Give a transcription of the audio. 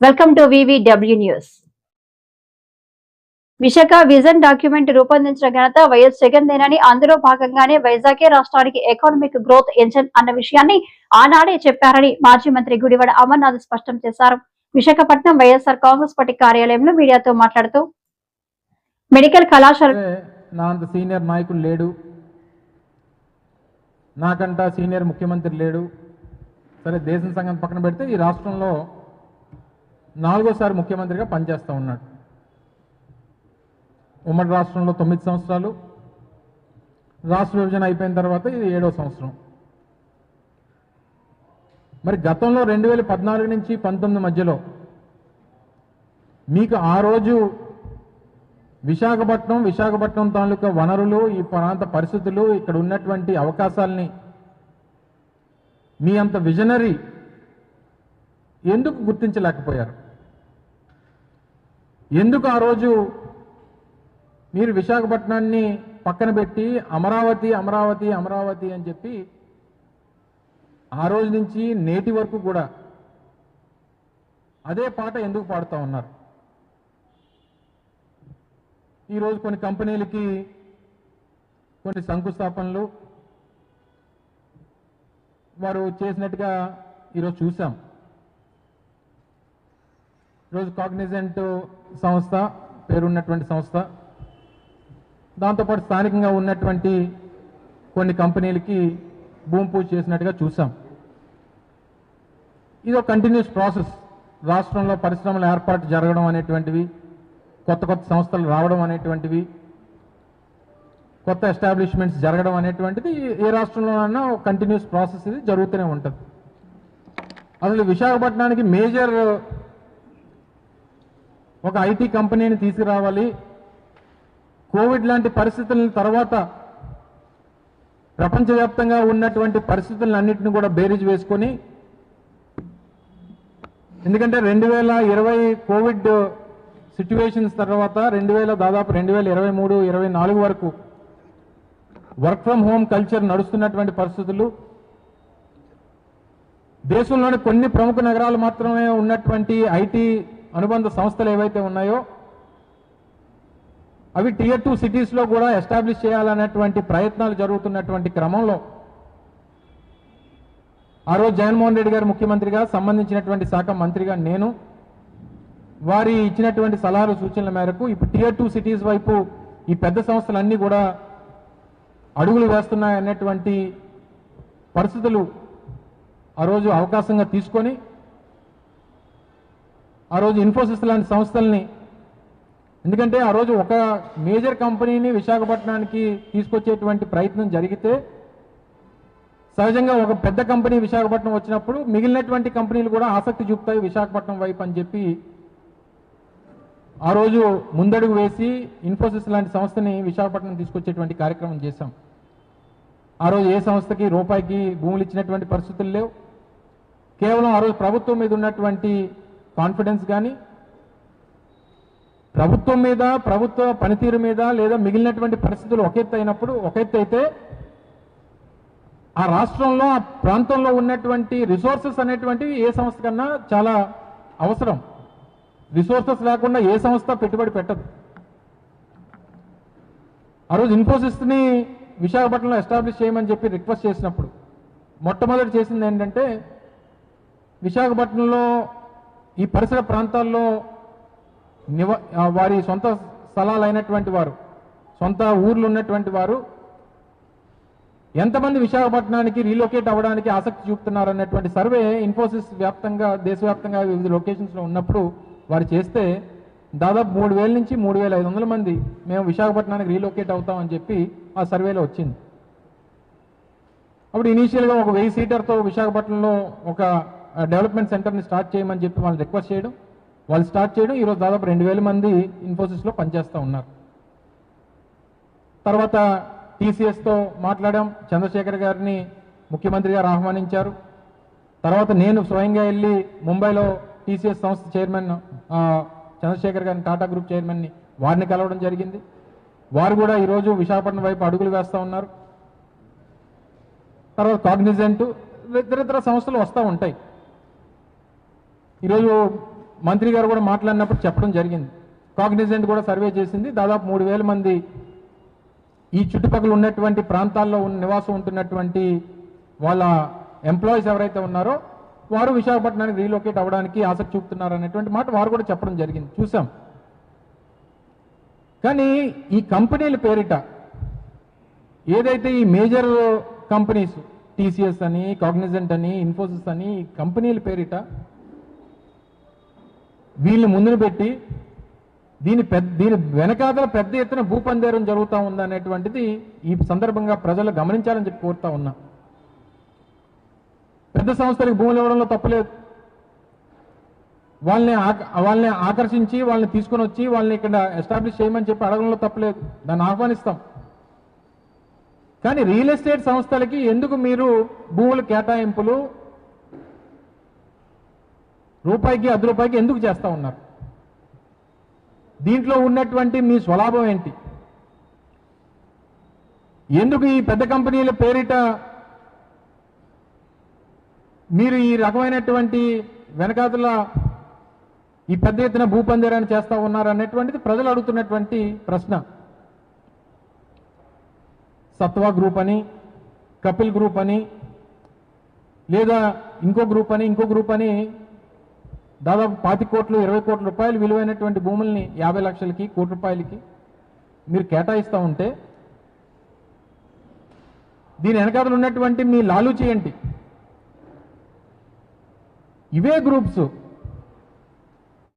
Welcome to VVW news Visakha vision document రూపొందించిన ఘనత YS జగన్దేనని అందులో భాగంగానే వైజాగే రాష్ట్రానికి ఎకనామిక్ గ్రోత్ ఎంజన్ అన్న విషయాన్ని ఆనాడే చెప్పారని మాజీ మంత్రి గుడివాడ అమర్నాథ్ స్పష్టం చేశారు. విశాఖపట్నం వైఎస్ఆర్ కాంగ్రెస్ పార్టీ కార్యాలయంలో మీడియాతో మాట్లాడుతూ మెడికల్ కళాశాల నా అంత సీనియర్ లేడు. నాకంట సీనియర్ ముఖ్యమంత్రి లేడు. సరే దేశం సంఘం పక్కన పెడితే ఈ రాష్ట్రంలో నాలుగోసారి ముఖ్యమంత్రిగా పనిచేస్తూ ఉన్నాడు. ఉమ్మడి రాష్ట్రంలో తొమ్మిది సంవత్సరాలు రాష్ట్ర విభజన అయిపోయిన తర్వాత ఇది ఏడో సంవత్సరం. మరి గతంలో రెండు వేల పద్నాలుగు నుంచి పంతొమ్మిది మధ్యలో మీకు ఆ రోజు విశాఖపట్నం విశాఖపట్నం తాలూకా వనరులు ఈ ప్రాంత పరిస్థితులు ఇక్కడ ఉన్నటువంటి అవకాశాలని మీ అంత విజనరీ ఎందుకు గుర్తించలేకపోయారు? ఎందుకు ఆ రోజు మీరు విశాఖపట్నాన్ని పక్కన పెట్టి అమరావతి అమరావతి అమరావతి అని చెప్పి ఆ రోజు నుంచి నేటి వరకు కూడా అదే పాట ఎందుకు పాడుతూ ఉన్నారు? ఈరోజు కొన్ని కంపెనీలకి కొన్ని శంకుస్థాపనలు వారు చేసినట్టుగా ఈరోజు చూసాం. ఈరోజు కాగ్నిజెంట్ సంస్థ పేరున్నటువంటి సంస్థ. దాంతోపాటు స్థానికంగా ఉన్నటువంటి కొన్ని కంపెనీలకి భూమి పూజ చేసినట్టుగా చూసాం. ఇది ఒక కంటిన్యూస్ ప్రాసెస్. రాష్ట్రంలో పరిశ్రమల ఏర్పాటు జరగడం అనేటువంటివి కొత్త కొత్త సంస్థలు రావడం అనేటువంటివి కొత్త ఎస్టాబ్లిష్మెంట్స్ జరగడం అనేటువంటిది ఏ రాష్ట్రంలోనైనా ఒక కంటిన్యూస్ ప్రాసెస్ ఇది జరుగుతూనే ఉంటుంది. అసలు విశాఖపట్నానికి మేజర్ ఒక ఐటీ కంపెనీని తీసుకురావాలి. కోవిడ్ లాంటి పరిస్థితుల తర్వాత ప్రపంచవ్యాప్తంగా ఉన్నటువంటి పరిస్థితులన్నింటినీ కూడా బేరీజ్ వేసుకొని ఎందుకంటే రెండు వేల ఇరవై కోవిడ్ సిచ్యువేషన్స్ తర్వాత రెండు వేల దాదాపు రెండు వేల ఇరవై మూడు ఇరవై నాలుగు వరకు వర్క్ ఫ్రమ్ హోమ్ కల్చర్ నడుస్తున్నటువంటి పరిస్థితులు. దేశంలోని కొన్ని ప్రముఖ నగరాలు మాత్రమే ఉన్నటువంటి ఐటీ అనుబంధ సంస్థలు ఏవైతే ఉన్నాయో అవి టియర్ టూ సిటీస్లో కూడా ఎస్టాబ్లిష్ చేయాలనేటువంటి ప్రయత్నాలు జరుగుతున్నటువంటి క్రమంలో ఆ రోజు జగన్మోహన్ రెడ్డి గారు ముఖ్యమంత్రిగా సంబంధించినటువంటి శాఖ మంత్రిగా నేను వారి ఇచ్చినటువంటి సలహాలు సూచనల మేరకు ఇప్పుడు టియర్ టూ సిటీస్ వైపు ఈ పెద్ద సంస్థలన్నీ కూడా అడుగులు వేస్తున్నాయనేటువంటి పరిస్థితులు ఆ రోజు అవకాశంగా తీసుకొని ఆ రోజు ఇన్ఫోసిస్ లాంటి సంస్థల్ని ఎందుకంటే ఆ రోజు ఒక మేజర్ కంపెనీని విశాఖపట్నానికి తీసుకొచ్చేటువంటి ప్రయత్నం జరిగితే సహజంగా ఒక పెద్ద కంపెనీ విశాఖపట్నం వచ్చినప్పుడు మిగిలినటువంటి కంపెనీలు కూడా ఆసక్తి చూపుతాయి విశాఖపట్నం వైపు అని చెప్పి ఆ రోజు ముందడుగు వేసి ఇన్ఫోసిస్ లాంటి సంస్థని విశాఖపట్నం తీసుకొచ్చేటువంటి కార్యక్రమం చేశాం. ఆ రోజు ఏ సంస్థకి రూపాయికి భూములు ఇచ్చినటువంటి పరిస్థితులు లేవు. కేవలం ఆ రోజు ప్రభుత్వం మీద ఉన్నటువంటి కాన్ఫిడెన్స్ కానీ ప్రభుత్వం మీద ప్రభుత్వ పనితీరు మీద లేదా మిగిలినటువంటి పరిస్థితులు ఒక ఎత్తు అయినప్పుడు ఒక అయితే ఆ రాష్ట్రంలో ఆ ప్రాంతంలో ఉన్నటువంటి రిసోర్సెస్ అనేటువంటివి ఏ సంస్థ కన్నా చాలా అవసరం. రిసోర్సెస్ లేకుండా ఏ సంస్థ పెట్టుబడి పెట్టదు. ఆ రోజు ఇన్ఫోసిస్ని విశాఖపట్నంలో ఎస్టాబ్లిష్ చేయమని చెప్పి రిక్వెస్ట్ చేసినప్పుడు మొట్టమొదటి చేసింది ఏంటంటే విశాఖపట్నంలో ఈ పరిసర ప్రాంతాల్లో నివ వారి సొంత స్థలాలైనటువంటి వారు సొంత ఊర్లు ఉన్నటువంటి వారు ఎంతమంది విశాఖపట్నానికి రీలొకేట్ అవ్వడానికి ఆసక్తి చూపుతున్నారు అన్నటువంటి సర్వే ఇన్ఫోసిస్ వ్యాప్తంగా దేశవ్యాప్తంగా వివిధ లొకేషన్స్లో ఉన్నప్పుడు వారు చేస్తే దాదాపు మూడు వేల నుంచి మూడు వేల ఐదు వందల మంది మేము విశాఖపట్నానికి రీలొకేట్ అవుతామని చెప్పి ఆ సర్వేలో వచ్చింది. అప్పుడు ఇనీషియల్గా ఒక వెయ్యి సీటర్తో విశాఖపట్నంలో ఒక డెవలప్మెంట్ సెంటర్ని స్టార్ట్ చేయమని చెప్పి వాళ్ళు రిక్వెస్ట్ చేయడం. వాళ్ళు స్టార్ట్ చేయడం ఈరోజు దాదాపు రెండు వేల మంది ఇన్ఫోసిస్లో పనిచేస్తూ ఉన్నారు. తర్వాత టీసీఎస్తో మాట్లాడాం. చంద్రశేఖర్ గారిని ముఖ్యమంత్రి గారు ఆహ్వానించారు. తర్వాత నేను స్వయంగా వెళ్ళి ముంబైలో టీసీఎస్ సంస్థ చైర్మన్ చంద్రశేఖర్ గారిని టాటా గ్రూప్ చైర్మన్ని వారిని కలవడం జరిగింది. వారు కూడా ఈరోజు విశాఖపట్నం వైపు అడుగులు వేస్తూ ఉన్నారు. తర్వాత కాగ్నిజెంట్ ఇతర ఇతర సంస్థలు వస్తూ ఉంటాయి. ఈరోజు మంత్రి గారు కూడా మాట్లాడినప్పుడు చెప్పడం జరిగింది. కాగ్నిజెంట్ కూడా సర్వే చేసింది. దాదాపు మూడు వేల మంది ఈ చుట్టుపక్కల ఉన్నటువంటి ప్రాంతాల్లో ఉన్న నివాసం ఉంటున్నటువంటి వాళ్ళ ఎంప్లాయీస్ ఎవరైతే ఉన్నారో వారు విశాఖపట్నానికి రీలొకేట్ అవ్వడానికి ఆసక్తి చూపుతున్నారు అనేటువంటి మాట వారు కూడా చెప్పడం జరిగింది. చూసాం. కానీ ఈ కంపెనీల పేరిట ఏదైతే ఈ మేజర్ కంపెనీస్ టీసీఎస్ అని కాగ్నిజెంట్ అని ఇన్ఫోసిస్ అని కంపెనీల పేరిట వీళ్ళని ముందున పెట్టి దీని పెద్ద దీని వెనకాతల పెద్ద ఎత్తున భూపందేరం జరుగుతూ ఉందనేటువంటిది ఈ సందర్భంగా ప్రజలు గమనించాలని చెప్పి కోరుతా ఉన్నా. పెద్ద సంస్థలకు భూములు ఇవ్వడంలో తప్పలేదు. వాళ్ళని ఆక- వాళ్ళని ఆకర్షించి వాళ్ళని తీసుకొని వచ్చి వాళ్ళని ఇక్కడ ఎస్టాబ్లిష్ చేయమని చెప్పి అడగడంలో తప్పలేదు. దాన్ని ఆహ్వానిస్తాం. కానీ రియల్ ఎస్టేట్ సంస్థలకి ఎందుకు మీరు భూముల కేటాయింపులు రూపాయికి అర్ధ రూపాయికి ఎందుకు చేస్తూ ఉన్నారు? దీంట్లో ఉన్నటువంటి మీ స్వలాభం ఏంటి? ఎందుకు ఈ పెద్ద కంపెనీల పేరిట మీరు ఈ రకమైనటువంటి వెనకాతల ఈ పెద్ద ఎత్తున భూపందేరాన్ని చేస్తా ఉన్నారు అనేటువంటిది ప్రజలు అడుగుతున్నటువంటి ప్రశ్న. సత్వా గ్రూప్ అని కపిల్ గ్రూప్ అని లేదా ఇంకో గ్రూప్ అని ఇంకో గ్రూప్ అని దాదాపు పాతి కోట్లు ఇరవై కోట్ల రూపాయలు విలువైనటువంటి భూముల్ని యాభై లక్షలకి కోటి రూపాయలకి మీరు కేటాయిస్తూ ఉంటే దీని వెనకాతలు ఉన్నటువంటి మీ లాలూచి ఏంటి ఇవే గ్రూప్స్